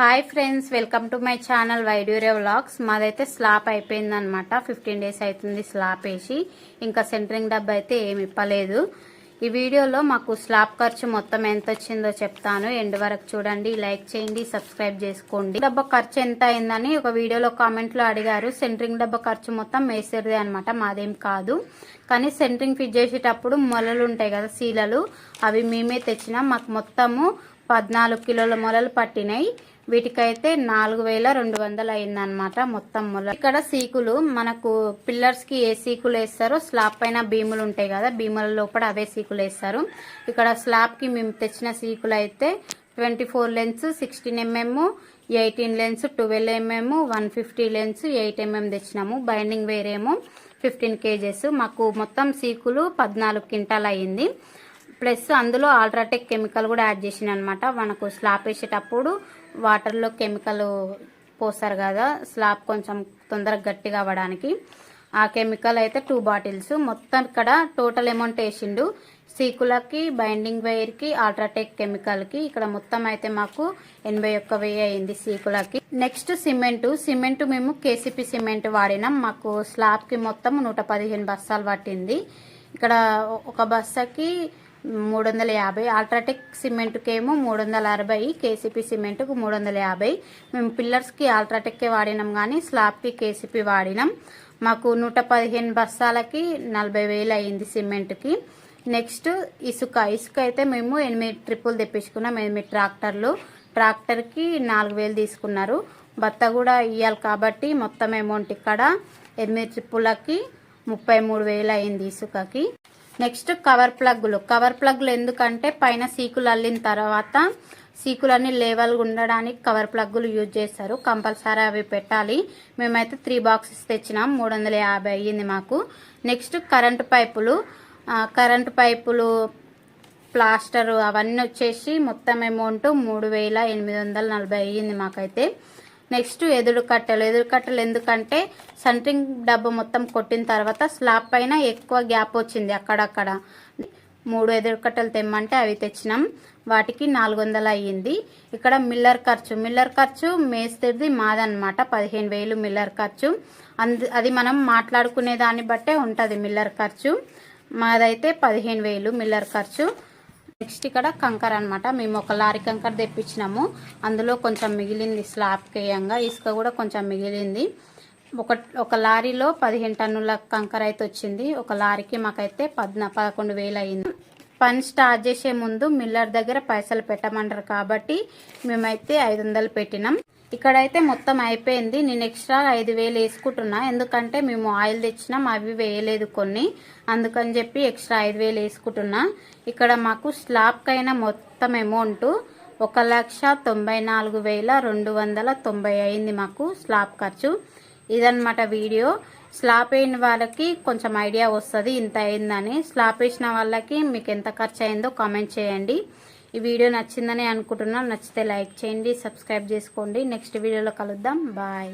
Hi friends welcome to my channel వైడ్యూరే vlogs. మాదైతే slab అయిపోయింది అనమాట ఫిఫ్టీన్ డేస్ అవుతుంది స్లాప్ వేసి. ఇంకా సెంటరింగ్ డబ్బా అయితే ఏమి ఇప్పలేదు. ఈ వీడియోలో మాకు స్లాబ్ ఖర్చు మొత్తం ఎంత వచ్చిందో చెప్తాను. ఎండ్ వరకు చూడండి లైక్ చేయండి సబ్స్క్రైబ్ చేసుకోండి. డబ్బా ఖర్చు ఎంత అయిందని ఒక వీడియోలో కామెంట్లో అడిగారు. సెంటరింగ్ డబ్బా ఖర్చు మొత్తం మేసేది అనమాట మాదేం కాదు. కానీ సెంటరింగ్ ఫిట్ చేసేటప్పుడు మొలలు ఉంటాయి కదా సీలలు. అవి మేమే తెచ్చినాం. మాకు మొత్తము పద్నాలుగు కిలోల మొలలు పట్టినాయి. వీటికైతే నాలుగు వేల రెండు వందలు అయిందనమాట మొత్తం మొల ఇక్కడ సీకులు మనకు పిల్లర్స్కి ఏ సీకులు వేస్తారో స్లాబ్ పైన భీములు ఉంటాయి కదా భీముల లోపల అవే సీకులు వేస్తారు. ఇక్కడ స్లాబ్కి మేము తెచ్చిన సీకులు అయితే twenty four lens sixteen mm eighteen lens twelve mm one fifty lens eight mm తెచ్చినాము. బైండింగ్ వేరేమో ఫిఫ్టీన్ కేజెస్. మాకు మొత్తం సీకులు పద్నాలుగు క్వింటాల్ అయ్యింది ప్లస్ అందులో ఆల్ట్రాటెక్ కెమికల్ కూడా యాడ్ చేసిన అనమాట మనకు స్లాబ్ వేసేటప్పుడు వాటర్లో కెమికల్ పోస్తారు కదా స్లాబ్ కొంచెం తొందరగా గట్టిగా అవ్వడానికి. ఆ కెమికల్ అయితే టూ బాటిల్స్ మొత్తం ఇక్కడ టోటల్ అమౌంట్ వేసిండు. సీకులకి బైండింగ్ వైర్కి ఆల్ట్రాటెక్ కెమికల్కి ఇక్కడ మొత్తం అయితే మాకు ఎనభై ఒక్క వెయ్యి అయింది సీకులకి నెక్స్ట్ సిమెంట్ సిమెంట్ మేము కేసీపీ సిమెంట్ వాడినాం. మాకు స్లాబ్కి మొత్తం నూట పదిహేను బస్తాలు పట్టింది. ఇక్కడ ఒక బస్తాకి మూడు వందల యాభై అల్ట్రాటెక్ సిమెంట్కేమో మూడు వందల అరవై కేసీపీ సిమెంట్కు మూడు వందల యాభై. మేము పిల్లర్స్కి అల్ట్రాటెక్కే వాడినాం కానీ స్లాబ్కి కేసీపీ వాడినాం. మాకు నూట పదిహేను బస్తాలకి నలభై వేలు అయింది సిమెంట్కి. నెక్స్ట్ ఇసుక ఇసుక అయితే మేము ఎనిమిది ట్రిప్పులు తెప్పించుకున్నాం ఎనిమిది ట్రాక్టర్లు. ట్రాక్టర్కి నాలుగు వేలు తీసుకున్నారు. బత్త కూడా ఇవ్వాలి కాబట్టి మొత్తం అమౌంట్ ఇక్కడ. ఎనిమిది ట్రిప్పులకి ముప్పై మూడు వేలు అయింది ఇసుకకి. నెక్స్ట్ కవర్ ప్లగ్లు కవర్ ప్లగ్లు ఎందుకంటే పైన సీకులు అల్లిన తర్వాత సీకులన్నీ లేవల్గా ఉండడానికి కవర్ ప్లగ్లు యూజ్ చేస్తారు. కంపల్సరీ అవి పెట్టాలి. మేమైతే త్రీ బాక్సెస్ తెచ్చినాం. మూడు వందల యాభై అయ్యింది మాకు. నెక్స్ట్ కరెంటు పైపులు. కరెంటు పైపులు ప్లాస్టర్ అవన్నీ వచ్చేసి మొత్తం అమౌంట్ మూడు వేల ఎనిమిది వందల నలభై అయ్యింది మాకైతే. నెక్స్ట్ ఎదురు కట్టెలు. ఎదురు కట్టెలు ఎందుకంటే సెంట్రింగ్ డబ్బు మొత్తం కొట్టిన తర్వాత స్లాబ్ పైన ఎక్కువ గ్యాప్ వచ్చింది అక్కడక్కడ. మూడు ఎదురు కట్టెలు తెమ్మంటే అవి తెచ్చినాం. వాటికి నాలుగు వందలు అయ్యింది. ఇక్కడ మిల్లర్ ఖర్చు. మిల్లర్ ఖర్చు మేస్త్రిది మాదనమాట పదిహేను వేలు మిల్లర్ ఖర్చు. అందు అది మనం మాట్లాడుకునే దాన్ని బట్టే ఉంటుంది మిల్లర్ ఖర్చు. మాదైతే పదిహేను వేలు మిల్లర్ ఖర్చు. నెక్స్ట్ ఇక్కడ కంకర్ అనమాట మేము ఒక లారీ కంకర్ తెప్పించినాము. అందులో కొంచెం మిగిలింది స్లాబ్ కేయంగా ఇసుక కూడా కొంచెం మిగిలింది. ఒక ఒక లారీలో పదిహేను టన్నుల కంకర అయితే వచ్చింది. ఒక లారీకి మాకైతే పద్నా పదకొండు వేలు అయింది. పని స్టార్ట్ చేసే ముందు మిల్లర్ దగ్గర పైసలు పెట్టమంటారు కాబట్టి మేమైతే ఐదు వందలు పెట్టినాం. ఇక్కడైతే మొత్తం అయిపోయింది. నేను ఎక్స్ట్రా ఐదు వేలు వేసుకుంటున్నా. ఎందుకంటే మేము ఆయిల్ తెచ్చినాం అవి వేయలేదు కొన్ని. అందుకని చెప్పి ఎక్స్ట్రా ఐదు వేలు వేసుకుంటున్నా. ఇక్కడ మాకు స్లాబ్కైనా మొత్తం అమౌంట్ ఒక లక్ష తొంభై నాలుగు వేల రెండు వందల తొంభై అయింది మాకు స్లాబ్ ఖర్చు. ఇదనమాట వీడియో. స్లాబ్ అయిన వాళ్ళకి కొంచెం ఐడియా వస్తుంది ఇంత అయిందని. స్లాబ్ వేసిన వాళ్ళకి మీకు ఎంత ఖర్చు అయిందో కామెంట్ చేయండి. ఈ వీడియో నచ్చిందని అనుకుంటున్నాను నచ్చితే లైక్ చేయండి సబ్స్క్రైబ్ చేసుకోండి. నెక్స్ట్ వీడియోలో కలుద్దాం. బాయ్.